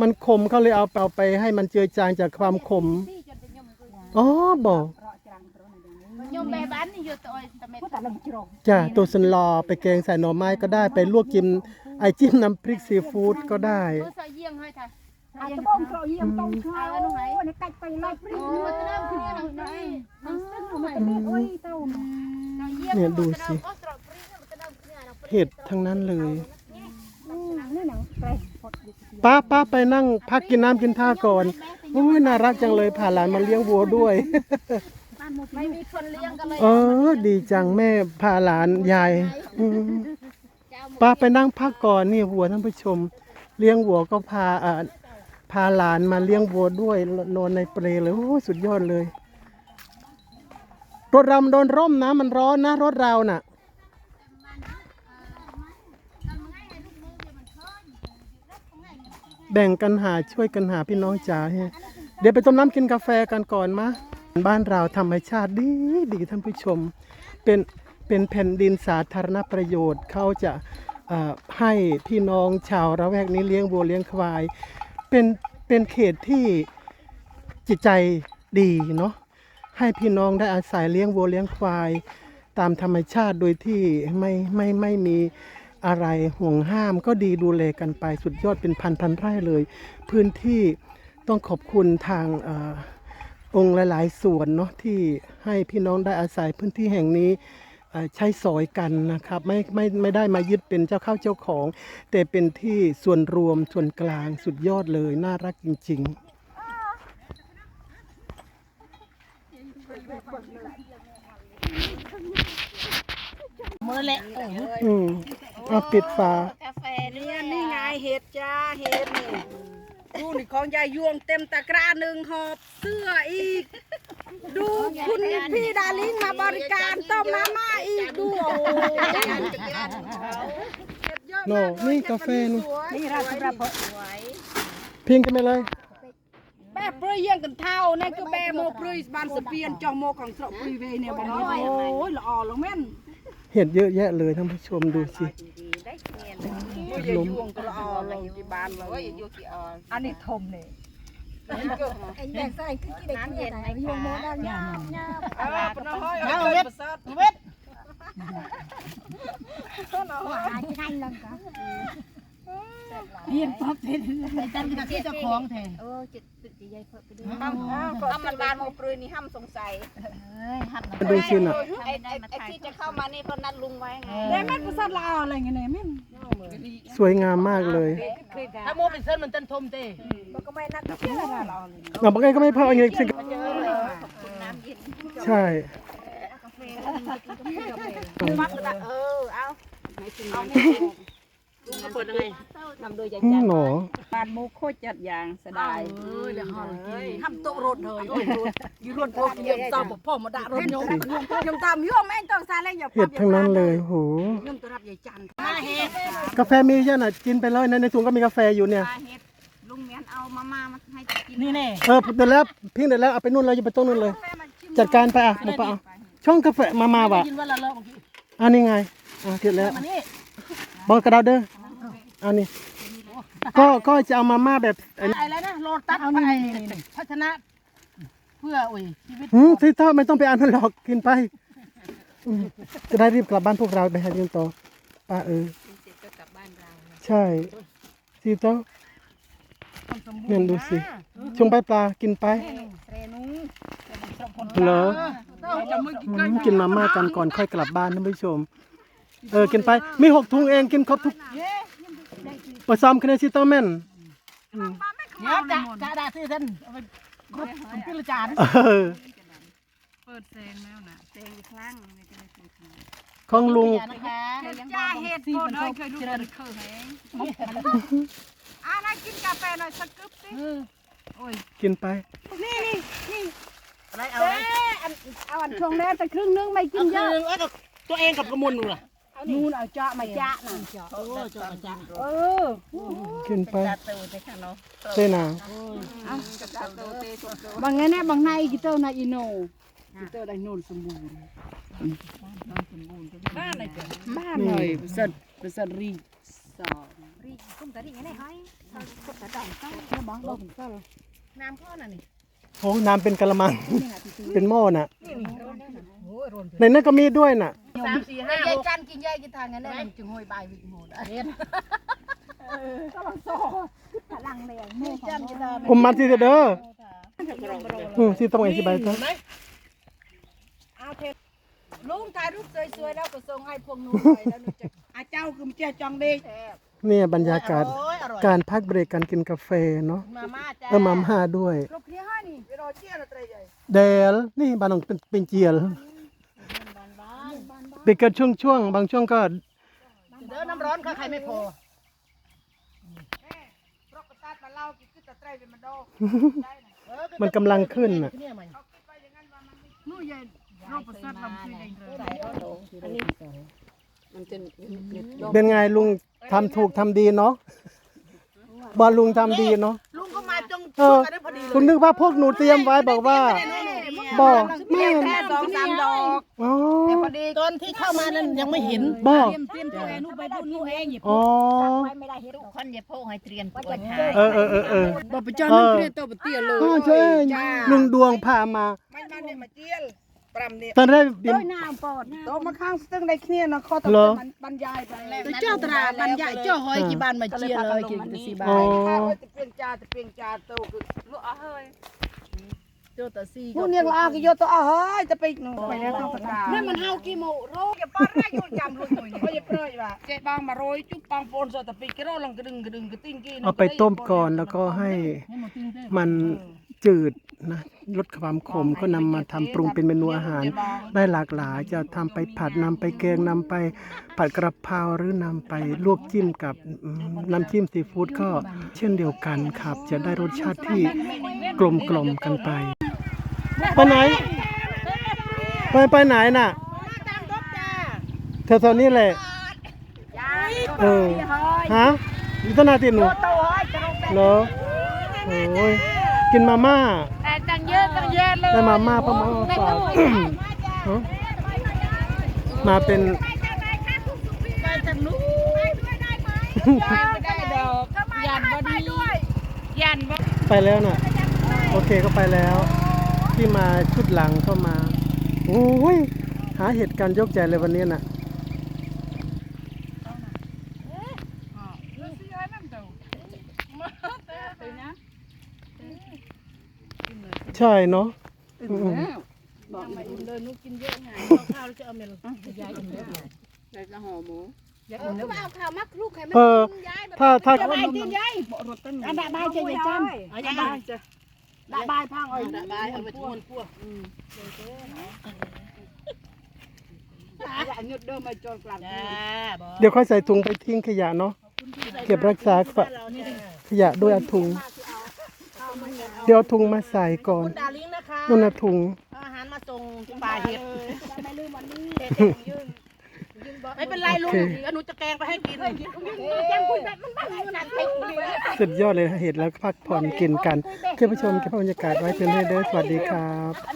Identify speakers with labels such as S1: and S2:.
S1: มันขมเขาเลยเอาเอาไปให้มันเจือจางจากความขม อ๋อบอก
S2: ញោមបែបាននេះយកទៅឲ្យតែមេ
S3: พูดแต่ลงจรง
S1: จ้ะตัวสันลอไปแกงใส่หน่อไม้ก็ได้ไปลวกจิ้มไอจิ้มน้ำพริกซีฟู้ดก็ได้
S2: ធ្វើសក់យាងហើយថា
S3: อาจจะบ้องเราเยี่ยมต้องเขาในกัดไปลอยปรี
S2: អូទៅដើមគ្នានឹងនេះ
S3: มันซึ่งมันเป็นโอ้ยเต้า
S2: ដល់យាង
S1: เนี่ยดูสิ
S2: អស់ស្រកព្រីទៅដើមគ្នាដល់ព្រី
S1: เห็ดทั้งนั้นเลย
S3: นี่หนังแปลงพด
S1: ป้าป้าไปนั่งพักกินน้ำกินท่าก่อนโอ้ยน่ารักจังเลยพาหลานมาเลี้ยงวัวด้วย
S2: ไม่มีคนเลี้ยงกันเลย
S1: เออ ดีจังแม่พาหลานยายอืมป้าไปนั่งพักก่อนนี่วัวท่านผู้ชม เลี้ยงวัวก็พาอ่าพาหลานมาเลี้ยงวัวด้วยนอนในเปลเลยโอ้สุดยอดเลย รถเรามันโดนร่มนะ มันร้อนนะ รถเราน่ะ แบ่งกันหาช่วยกันหาพี่น้องจ๋าเฮ้ยเดี๋ยวไปต้มน้ำกินกาแฟกันก่อนมะบ้านเราธรรมชาติดีดีท่านผู้ชม เป็นเป็นแผ่นดินสาธารณประโยชน์เขาจะเอ่อให้พี่น้องชาวระแวกนี้เลี้ยงวัวเลี้ยงควาย เป็นเป็นเขตที่จิตใจดีเนาะให้พี่น้องได้อาศัยเลี้ยงวัวเลี้ยงควาย ตามธรรมชาติโดยที่ไม่ไม่ไม่มี อะไรห่วงห้ามก็ดีดูแลกันไปสุดยอดเป็นพันพันไร่เลย พื้นที่ต้องขอบคุณทางอองค์หลาย ๆ ส่วนเนาะที่ให้พี่น้องได้อาศัยพื้นที่แห่งนี้ใช้สอยกันนะครับไม่ไม่ไม่ได้มายึดเป็นเจ้าข้าเจ้าของ แต่เป็นที่ส่วนรวมส่วนกลางสุดยอดเลยน่ารักจริง ๆ
S2: มือเละ
S1: อืม เอาปิดฝา
S2: กาแฟ
S4: เนี่ยนี่ไงเห็ดจ้าเห็ดนี่ดูนี่ของยายยวงเต็มตะกร้าหนึ่งหอบเสื้ออีก ดูคุณพี่ดาลิงมาบริการต้มมาม่าอีกดูโอ้โย
S1: นนี่กาแฟนู่
S3: นนี่ราชประพ
S1: ฤติพิงกันไปเลย
S4: แบ่เปรยเยี่ยงกันเท่านั่นก็แบ่โมเปรี้ยบานสเปียนจองโมของสระปรีเวเนี่ยบอกว่าโอ้ยหล่อ่อลแม่น
S1: เห็ดเยอะแยะเลยท่านผู้ชมดูสิ
S4: โอ้ยยายยวงก็ละอ่อลงที่บ้านเลยอันนี้ทมเนี่ย
S3: ไอ้แดงใส่คือที่เด็กเย็นไอ้โยมโมดังยาว
S4: อ่าปนห้อยเอาเว็บเว็บ
S3: หายใจลังกะ
S2: เรียนปั๊บเป็นไอ้จันกับเจ้าของแทน
S3: เออจิตจิตใหญ่เพิ่มไปด้วย
S4: ห้ามห้ามันบานโมปรืนนี่ห้ามสงสัยเฮ้ยห้าม
S1: ดูชื่อน่ะ
S4: ไอ้ไอ้ที่จะเข้ามานี่ตอนนั้นลุงไว้ไงได้แม่ประสาทลาวอะไรเงี้ยแม่
S1: สวยงามมากเลย
S2: ถ้าโมเป็นเส้นมันเต้นทมเต้
S4: ก็ไม่นัดเพื่อนเรา
S1: เราบางไงก็ไม่พออันนี้ใช่ใช่
S4: นเลยออเอาเอ
S2: ลุงก็เปิดยังไง
S4: นำโดยใจ
S1: อืม
S4: จัด
S1: หนอ
S4: บ้านโมโคจัดอย่างเสดาย
S2: เอ้ยเดี๋ยวห่อกิน
S4: ทำโต๊ะรถเลยอยู่รถโต๊ะยังตามพ่อมาด่ารถยงยงตามย่อมแม่ต้องซาเลยอย่า
S1: เห็ดทั้งนั้นเลยโห
S4: ยงตัวรับใหญ่จัน
S2: มาเฮ็ด
S1: กาแฟมีเยอะน่ะกินไปเลยในในถุงก็มีกาแฟอยู่เนี่ย
S4: ปลาเห็ดลุงเมียนเอามาม่ามาให้กิน
S2: นี่แน่
S1: เออเดี๋ยวแล้วพิงเดี๋ยวแล้วเอาไปนู่นเลยอย่าไปตรงนู่นเลย จัดการไปอะมาปะเอาช่องกาแฟมามา
S2: ได้
S1: วะ
S2: ยินว่าละเลอะเมื่อกี้
S1: อันนี้ไงอะเสร็จแล้ว
S2: อันนี้
S1: บอกกระดาษเด้ออันนี้ก็ก็จะเอามาม่าแบบอันนี้
S2: อะไรนะโลตัสไปพัฒนะเพื่อโอ้ยชีวิต
S1: หืมที่ต้อไม่ต้องไปอ่านมันหรอกกินไปอืมจะได้รีบกลับบ้านพวกเราไปหาเรียนต่อป้าเออใช่ซีโต้เนี่ยดูสิชงไปปลากินไปเหรออืมกินมาม่ากันก่อนค่อยกลับบ้านท่านผู้ชม เออกินไปมีหกถุงเองกินครบทุกผสมคะแนนซีโต้แม่นอืม
S2: เดี๋ยวจะจะได้ซื้อท่านเอาไปครบเป็นพิลจาน
S1: เออ
S4: เปิดแซงแล้วนะแซงอีกครั้งไม่ได้ซื้อครั้ง
S1: ของลุง
S2: นะคะ
S4: จ้าเห็ดโคตรเคยดูแต่เคยแหงอ่านะกินกาแฟหน่อยสักกึ๊บสิโอ้ย
S1: กินไป
S4: นี่นี่นี่
S2: อะไรเอา
S4: เอ๊ะอันเอาอันช่วงแรกแต่ครึ่งนึงไม่กิ
S2: เอา
S4: น
S2: คื
S4: เยอะ
S2: นเอ้ยกับตัวเองกับกระมุนนู่นล่ะ
S4: นู่นเอาเจาะมาเจาะน่ะ
S2: โอ้จอจ้า
S4: เออ
S1: กินไป
S2: จัดตัวไปค่ะเนาะ
S1: เต้นา
S4: บางไงเนี่ยบางในกิเตอร์นะอีโนกิเตอร์ได้โนนสมบูรณ์บ้านอะไรกันบ้านเลยประเสริฐประเสริฐรีสอง
S3: รีกุ้งตะรีไงเนี่ยเฮ้ย
S2: น้ำพ่อน่ะนี่
S1: โอ้น้ำเป็นกะละมัง เป็นหม้อน่ะ ในนั้นก็มีด้วยน่ะ
S2: สามสี่ห้าหกจันกินใหญ่กินทางนั้นได้จึงห้อยใบวิกโหดเฮ็ด
S3: พลังแรงแม่ของ
S2: จันกินทาง
S1: ผมมาที่เด้ออืมที่ต้องอธิบายจ้ะ
S4: เอาเทปลุงถ่ายรูปสวยๆแล้วก็ส่งให้พวกหนูไปแล้วหนูจะอาเจ้าคือมันเจ้าจองเด็ก
S1: เนี่ยบรรยากาศ
S2: อร่อยอร่อย
S1: การพักเบรกการกินกาแฟเนาะ
S2: มาม่าจ้า
S1: เออมาม่าด้วย
S4: ลูกพี่ให้นี่ไปรอเชี่ยอะไรใหญ่
S1: เดลนี่บ้านของเป็นเป็นเจียล เป็นกันช่วงๆบางช่วงก็
S2: เด้อน้ำร้อนค่ะใครไม่พอ
S4: รกกระตัดมาเล่ากินตะไตรเป็นมันโด
S1: มันกำลังขึ้นน่ะ
S2: เนี่ยมัน
S4: นู่นใหญ่รกประสาทลำพีเองเลย
S1: เป็นไงลุงทำถูกทำดีเนาะบอลลุงทำดีเนาะ
S2: ลุงก็มาจง
S1: เอ
S2: ช่ว
S1: อย
S2: กันได้พอดีเลย
S1: คุณนึกว่าพวกหนูเตรียมไว้บอกว่า บอกแม่
S4: แค่สองสามดอก
S1: อ๋อ
S2: พอดีตอนที่เข้ามานั้นยังไม่เห็น
S1: บอก
S2: เตรียมตัวนู่นไปนู่นนู่นเองหยิบ
S1: อ๋อ
S3: ไว้ไม่ได้เฮ็ด
S2: คนอย่าพูดให้เตรียมตัว
S1: เออเออเออเออ
S4: บอกไปจอน้ำเกลือตัวเตี้ยเลย
S1: อ๋อใช่ลุงดวงพามา
S4: มันมาเนี่ยมาเจียลปรำเนี่ย
S1: ตอนแรกบิน
S3: ด้วยน้ำปอดน้
S4: โตมาข้างซึ่งในเครียดนะข้อต
S1: เหรอ
S4: มันบรรยายไปแล้ว
S2: แต่เจ้าตราบรรยายเจ้าหอยกี่บานมาเจียเลยกี่สี่บา
S1: อ๋อ
S2: น
S4: ข้าวจะเปลี่ยนจาจะเปลี่ยนจาโตคือลูกอะเฮ้ย
S2: เจ้าตาซี่
S4: นู่นเนี่ยละก็โยตัวอะเฮ้ยจะไปหนูไปแล้วข้างตะกา
S2: นั่นมันเฮากี่โมโร
S4: เก็บป้อนได้อยู่จำลุงหน่อยเนี่ยเขาจะเปรยว่าเจ๊บางมาโรยจุ๊บบางโปนสดแต่ปีกระโดดลงกระดึงกระดึงกระติ้งกิน
S1: เอาไปต้มก่อนแล้วก็ให้มันจืดนะลดความขมก็นำมาทำปรุงเป็นเมนูอาหาร ได้หลากหลายจะทำไปผัดนำไปแกงนำไปผัดกระเพราหรือนำไปลวกจิ้มกับอืมน้ำจิ้มซีฟู้ดก็เช่นเดียวกันครับ จะได้รสชาติที่กลมกล่อมกันไป ไปไหน ไปไปไหนน่ะแถวๆนี้แหละเออฮะอยู่ต้นนาตินหนูเหรอโอ้ยกินมาม่า
S2: แต่จังเยอะจังเยอะเลย
S1: ได้มาม่าเพราะมาฝากฮะมาเป็น
S2: ไปจังนู้นไม่ได้ดอกยันบ่ดียันบ่
S1: ไปแล้วน่ะ โอเคก็ไปแล้ว ที่มาชุดหลังก็มา โอ้ย หาเหตุการณ์ยกใจเลยวันนี้น่ะใช่เนาะอืม
S2: บอกมาอุ่นเลยนุกกินเยอะไงข้าวแล้วจะเอาเมลยายกินเยอะไง
S4: แต่จะห่อหมู
S2: ยายกินเยอะ
S3: เอาข่าวมักลูกให้
S1: เออถ้าถ้า
S3: จะไปตีนยาย
S4: รถต้น
S3: อันดาบายจะยายจัน
S2: เอายาย
S4: ได้จ้ะ
S3: ดาบายพังเอ้ย
S2: บายเอาไปทุนพวก
S4: อย่าหยุดเดิมมาจนกลาง
S2: จ้าบ่
S1: เดี๋ยวค่อยใส่ถุงไปทิ้งขยะเนาะเก็บรักษาฝขยะด้วยเอาถุง เดี๋ยวเอาถุงมาใส่ก่อน
S2: ดาลิงนะคะ
S1: นู่นนะถุง
S2: อาหารมาส่งปลาเห็ด
S3: ไม่ลืมวันนี้
S2: ไม่เป็นไรลุง
S1: โอเค
S2: เดี๋ยวหนูจะแกงไปให้กิน
S3: ยังคุยแบบมันบ้าอยู่นั่นไป
S1: สุดยอดเลยนะเห็ดแล้วก็พักผ่อนกินกันเพื่อนผู้ชมเก็บบรรยากาศไว้เพียงเท่านี้เด้อสวัสดีครับ